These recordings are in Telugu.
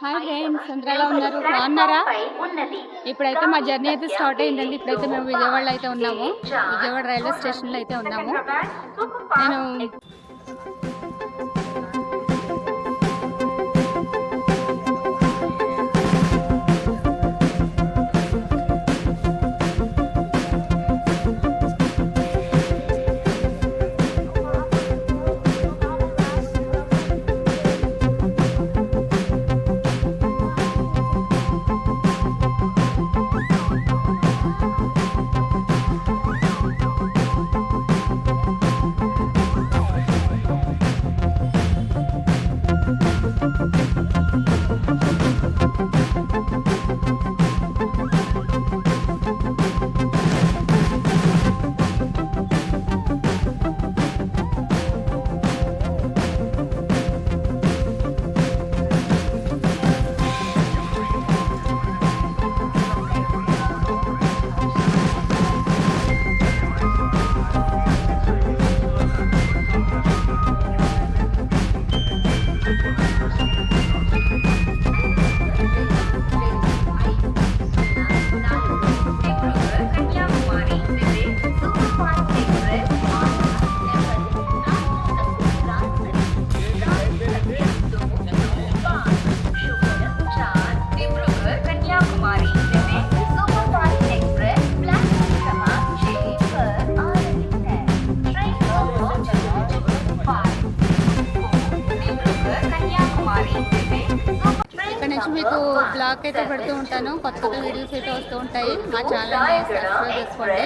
హాయ్ ఫ్రెండ్స్ అందరూ ఎలా ఉన్నారు? బాగున్నారా? ఇప్పుడైతే మా జర్నీ అయితే స్టార్ట్ అయిందండి. ఇప్పుడైతే మేము విజయవాడలో అయితే ఉన్నాము. విజయవాడ రైల్వే స్టేషన్లో అయితే ఉన్నాము. నేను మీకు బ్లాగ్ అయితే పెడుతూ ఉంటాను. కొత్త కొత్త వీడియోస్ అయితే వస్తూ ఉంటాయి. మా ఛానల్ సబ్స్క్రైబ్ చేసుకోండి.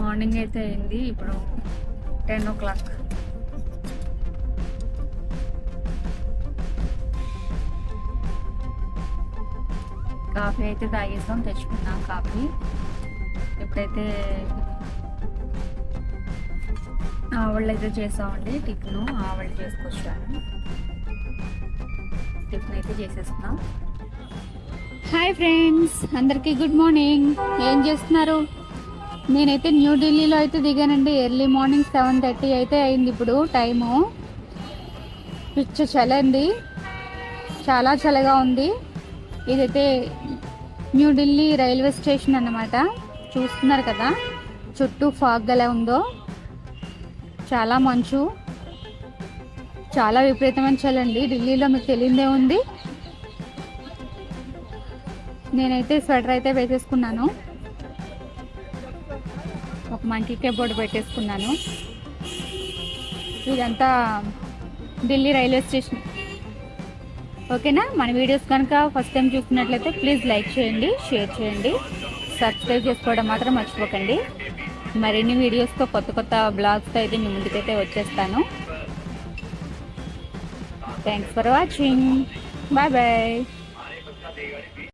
మార్నింగ్ అయితే అయింది. ఇప్పుడు టెన్ ఓ క్లాక్. కాఫీ అయితే తాగేసాం తెచ్చుకున్నాం కాఫీ. ఇప్పుడైతే ఆవిళ్ళు అయితే చేసామండి టిఫిన్ ఆవిళ్ళు చేసుకొచ్చాను. టిఫిన్ అయితే చేసేస్తున్నాం. హాయ్ ఫ్రెండ్స్ అందరికీ గుడ్ మార్నింగ్. ఏం చేస్తున్నారు? నేనైతే న్యూఢిల్లీలో అయితే దిగానండి. ఎర్లీ మార్నింగ్ సెవెన్ థర్టీ అయితే అయింది ఇప్పుడు టైము. పిచ్చ చలండి చాలా చల్లగా ఉంది. ఇదైతే న్యూఢిల్లీ రైల్వే స్టేషన్ అన్నమాట. చూస్తున్నారు కదా చుట్టూ ఫాగ్ ఎలా ఉందో. చాలా మంచు. చాలా విపరీతమైన చలండి ఢిల్లీలో మీకు తెలియదే ఉంది. నేనైతే స్వెటర్ అయితే వేసేసుకున్నాను. మంకీ కేబోర్డ్ పెట్టేసుకున్నాను. ఇదంతా ఢిల్లీ రైల్వే స్టేషన్. ఓకేనా? మన వీడియోస్ కనుక ఫస్ట్ టైం చూస్తున్నట్లయితే ప్లీజ్ లైక్ చేయండి షేర్ చేయండి సబ్స్క్రైబ్ చేసుకోవడం మాత్రం మర్చిపోకండి. మరిన్ని వీడియోస్తో కొత్త కొత్త బ్లాగ్స్తో అయితే మీ ముందుకైతే వచ్చేస్తాను. Thanks for watching bye bye